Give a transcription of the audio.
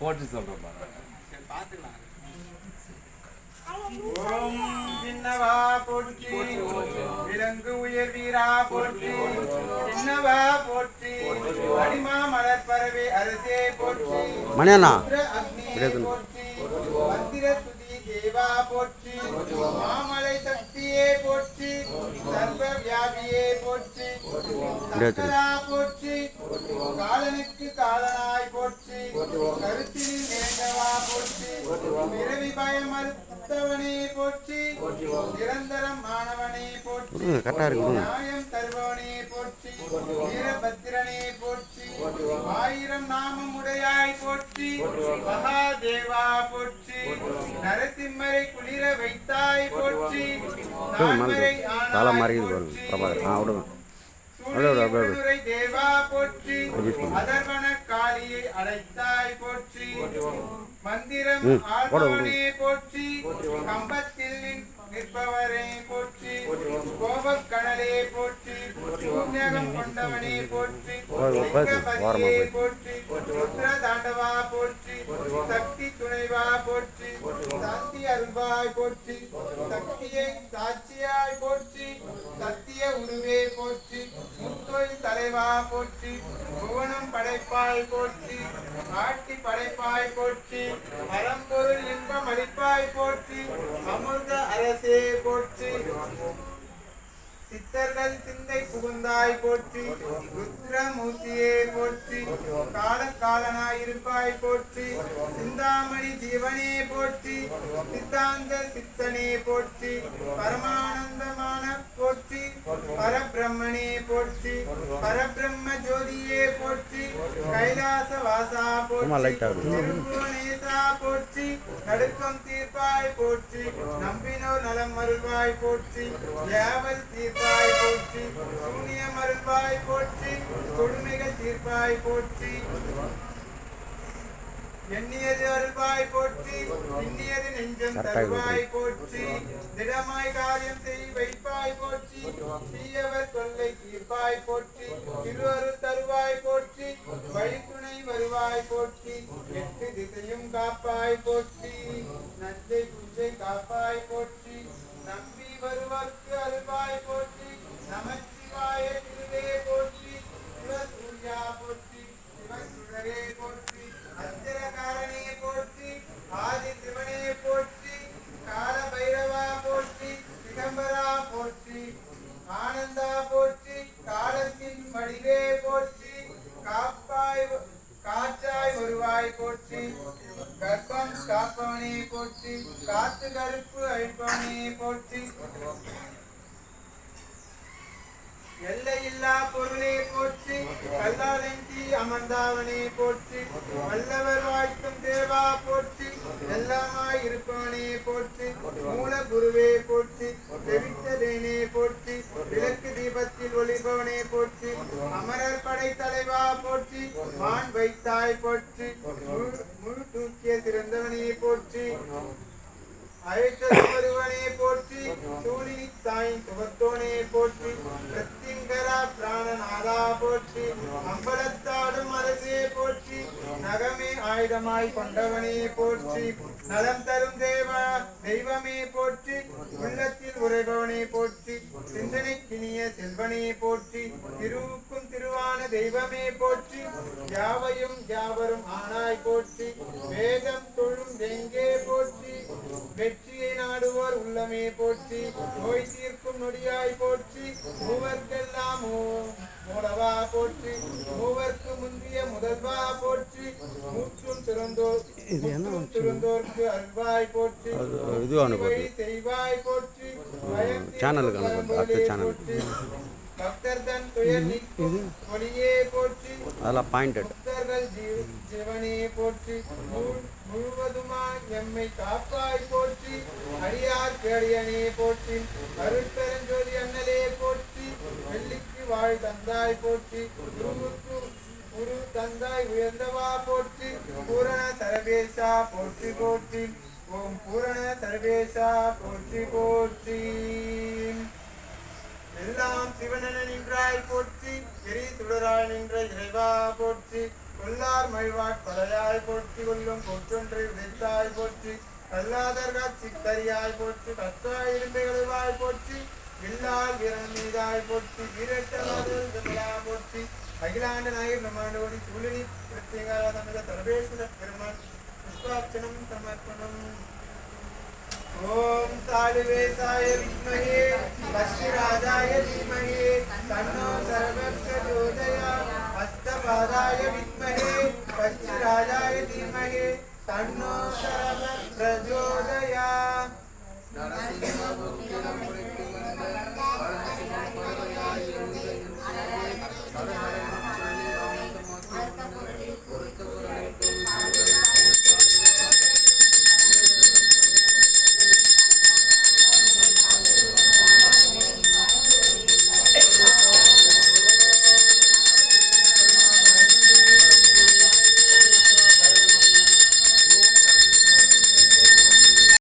போட்டு சொல்றேன் ஓம் சின்னவா போற்றி விலங்கு உயர் வீரா போற்றி சின்னவா போற்றி அடிமா மலர் பறவை அரசே போற்றி மணியண்ணா. போற்றி மந்திர துதி தேவா போற்றி மாமலை சக்தியே போற்றி சர்வ வியாபியே போற்றி போற்றி பிறவி பயம் மறுத்தவனே போற்றி நிரந்தரம் மாணவனே போற்றி நியாயம் தருபவனே போற்றி வீரபத்திரனே போற்றி ஆயிரம் நாமம் உடையாய் போற்றி மகாதேவா போற்றி நரசிம்மரை குளிர வைத்தாய் போற்றி பாருங்க போற்றி. பிரபாகர் ஆ தேவா போற்றி. அதர்வன காளியை அடைத்தாய் போற்றி மந்திரம் ஆழ்பவனே போற்றி கம்பத்தில் நிற்பவரே போற்றி கோபக்கடலே போற்றி சூன்யகம் கொண்டவனே போற்றி. போற்றி ருத்ர தாண்டவா போற்றி சக்தி துணைவா போற்றி சாந்தி அருள்வாய் போற்றி சக்தியை சாட்சியாய் போற்றி சத்திய உருவே போற்றி முத்தொழில் தலைவா போற்றி புவனம் படைப்பாய் போற்றி ஆட்டி படைப்பாய் போற்றி அறம்பொருள் இன்பம் அளிப்பாய் போற்றி அமிர்த அரசே போற்றி. சித்தர்கள் சிந்தை புகுந்தாய் போற்றி ருத்ரமூர்த்தியே போற்றி காலக்காலனாய் இருப்பாய் போற்றி சிந்தாமணி ஜீவனே போற்றி சித்தாந்த சித்தனே போற்றி பரமானந்தமான போற்றி பரபிரம்மனே போற்றி பரபிரம்ம ஜோதியே போற்றி கைலாச வாசா போற்றி போற்றி நடுக்கம் தீர்ப்பாய் போற்றி நம்பினோர் நலம் அருள்வாய் போற்றி ஏவல் தீர்ப்பாய் போற்றி சூனியம் அருள்வாய் போற்றி கொடுமைகள் தீர்ப்பாய் போற்றி. எண்ணியது அருள்வாய் போற்றி இன்னியது நெஞ்சம் தருவாய் போற்றி. திடமாய் காரியம் செய் வைப்பாய் போற்றி. தீயவர் தொல்லை தீர்ப்பாய் போற்றி. திரு காப்பவனே போற்றி காத்து கருப்பு அழிப்பவனே போற்றி. எல்லையில்லா பொருளே போற்றி கல்லாலங்கி அமர்ந்தாவனே போற்றி. வல்லவர் வாய்க்கும் தேவா போற்றி எல்லாமாய் இருப்பவனே போற்றி. மூல குருவே போற்றி தெவித்ததேனே போற்றி. விளக்கு தீபத்தில் ஒளிபவனே போற்றி. அமரர் படை தலைவா போற்றி மான் வைத்தாய் போற்றி. முழு- முழு தூக்கிய சிறந்தவனே போற்றி. அழைத்த ஒருவனே போற்றி. சூழினி தாயின் சுகத்த பெருமாள் கொண்டவனே போற்றி. நலம் தரும் தேவா தெய்வமே போற்றி. உள்ளத்தில் உரைபவனே போற்றி. சிந்தனைக்கினிய செல்வனே போற்றி. திருவுக்கும் திருவான தெய்வமே போற்றி. யாவையும் யாவரும் ஆனாய் போற்றி. வேதம் தொழும் எங்கே போற்றி. வெற்றியை நாடுவோர் உள்ளமே போற்றி. நோய் தீர்க்கும் நொடியாய் போற்றி. மூவர்கள் மூ- மூலவா போற்றி மூவர்க்கு முந்திய முதல்வா போற்றி மூற்றும் திறந்தோர் முற்றும் திறந்தோர்க்கு அல்வாய் போற்றி அது இது அனுப்புது. வழி செய்வாய் போற்றி பயம் சேனலுக்கு தீர்க்கும் அனுப்புது. அடுத்த பரம்பொருளே சேனல். போற்றி. பக்தர் தன் துயர் நீக்கும் ஒளியே போற்றி. அதெல்லாம் பாயிண்டட் ஜீவனே போற்றி. முழு- முழுவதுமாய் எம்மை காப்பாய் போற்றி. அடியார் கேடியனே போற்றி. அருட்பெருஞ்சோதி அண்ணலே போற்றி. வெள்ளிக்கு வாழ் தந்தாய் போற்றி. குருவுக்கு குரு தந்தாய் உயர்ந்தவா போற்றி பூரண சரவேசா போற்றி போற்றி. ஓம் பூரண சர்வேசா போற்றி போற்றி. எல்லாம் சிவனென நின்றாய் போற்றி எரி சுடராய் நின்ற இறைவா போற்றி. கொல்லார் மழிவாட் பலையாய் போற்றி கொள்ளும் பொற்றொன்றை விதைத்தாய் போற்றி. கல்லாதர் காட்சி கரியாய் போற்றி கத்தாய் இரும்பைகளாய் போற்றி. வில்லால் வீரன் மீதாய் போற்றி வீரட்டமாதல் అఖిలాండ నాయ బ్రహ్మాండోడి సూర్యుని ప్రత్యేకారాధనగా సర్వేశ్వర బ్రహ్మాండ పుష్పార్చనం సమర్పణం ఓం సాలువేశాయ విద్మహే పశ్చిరాజాయ ధీమహే తన్నో సర్వస్వ జ్యోతయ హస్తపాదాయ విద్మహే పశ్చిరాజాయ ధీమహే తన్నో సర్వ ప్రచోదయ నరసింహ